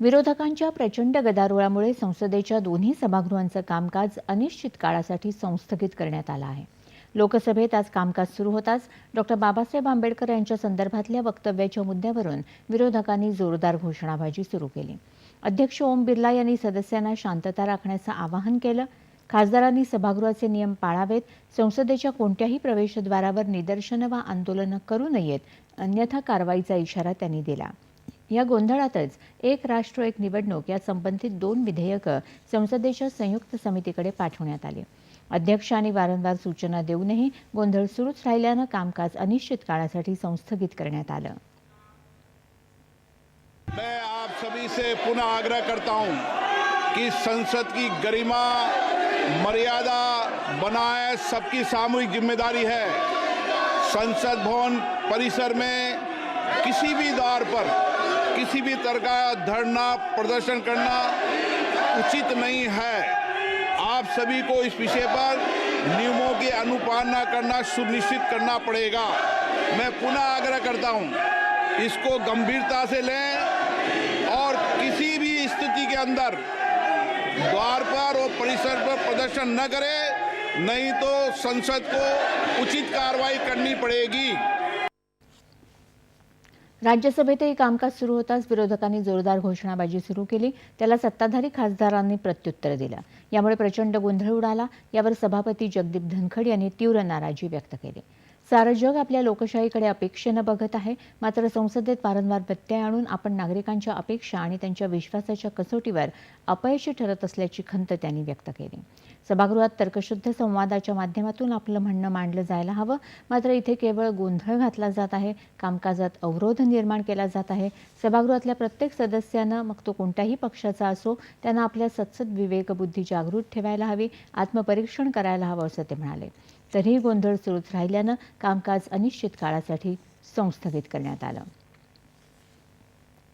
विरोधकांच्या प्रचंड गदारोळामुळे संसदेच्या दोन्ही सभागृहांचं कामकाज अनिश्चित काळासाठी संस्थगित करण्यात आलं आहे. लोकसभेत आज कामकाज सुरू होताच डॉक्टर बाबासाहेब आंबेडकर यांच्या संदर्भातल्या वक्तव्याच्या मुद्द्यावरून विरोधकांनी जोरदार घोषणाबाजी सुरू केली. अध्यक्ष ओम बिर्ला यांनी सदस्यांना शांतता राखण्याचं आवाहन केलं. खासदारांनी सभागृहाचे नियम पाळावेत. संसदेच्या कोणत्याही प्रवेशद्वारावर निदर्शनं वा आंदोलनं करू नयेत. अन्यथा कारवाईचा इशारा त्यांनी दिला. या गोंधळातच एक राष्ट्र एक निवडणूक या संबंधित दोन विधेयकं संसदेच्या संयुक्त समितीकडे पाठवण्यात आली. अध्यक्षांनी वारंवार सूचना देऊनही गोंधळ सुरूच राहिल्यानं कामकाज अनिश्चित काळासाठी संस्थगित करण्यात आलं. मैं आप सभी से पुनः आग्रह करता हूं कि संसद की गरिमा मर्यादा बनाए सबकी सामूहिक जिम्मेदारी है। संसद भवन परिसर में किसी भी द्वार पर किसी भी तरह का धरना प्रदर्शन करना उचित नहीं है। आप सभी को इस विषय पर नियमों की अनुपालना करना, सुनिश्चित करना पड़ेगा। मैं पुनः आग्रह करता हूँ, इसको गंभीरता से लें और किसी भी स्थिति के अंदर द्वार पर और परिसर पर प्रदर्शन न करें, नहीं तो संसद को उचित कार्रवाई करनी पड़ेगी। राज्यसभेतही कामकाज सुरू होताच विरोधकांनी जोरदार घोषणाबाजी सुरू केली. त्याला सत्ताधारी खासदारांनी प्रत्युत्तर दिलं. यामुळे प्रचंड गोंधळ उडाला. यावर सभापती जगदीप धनखड यांनी तीव्र नाराजी व्यक्त केली. सारं जग आपल्या लोकशाहीकडे अपेक्षेनं बघत आहे. मात्र संसदेत वारंवार व्यत्यय आणून आपण नागरिकांच्या अपेक्षा आणि त्यांच्या विश्वासाच्या कसोटीवर अपयशी ठरत असल्याची खंत त्यांनी व्यक्त केली. सभागृहात तर्कशुद्ध संवादाच्या माध्यमातून आपलं म्हणणं मांडलं जायला हवं. मात्र इथे केवळ गोंधळ घातला जात आहे. कामकाजात अवरोध निर्माण केला जात आहे. सभागृहातल्या प्रत्येक सदस्यानं मग तो कोणत्याही पक्षाचा असो त्यांना आपल्या सत्सद विवेकबुद्धी जागृत ठेवायला हवी आत्मपरीक्षण करायला हवं असं ते म्हणाले. तरीही गोंधळ सुरूच राहिल्यानं कामकाज अनिश्चित काळासाठी संस्थगित करण्यात आलं.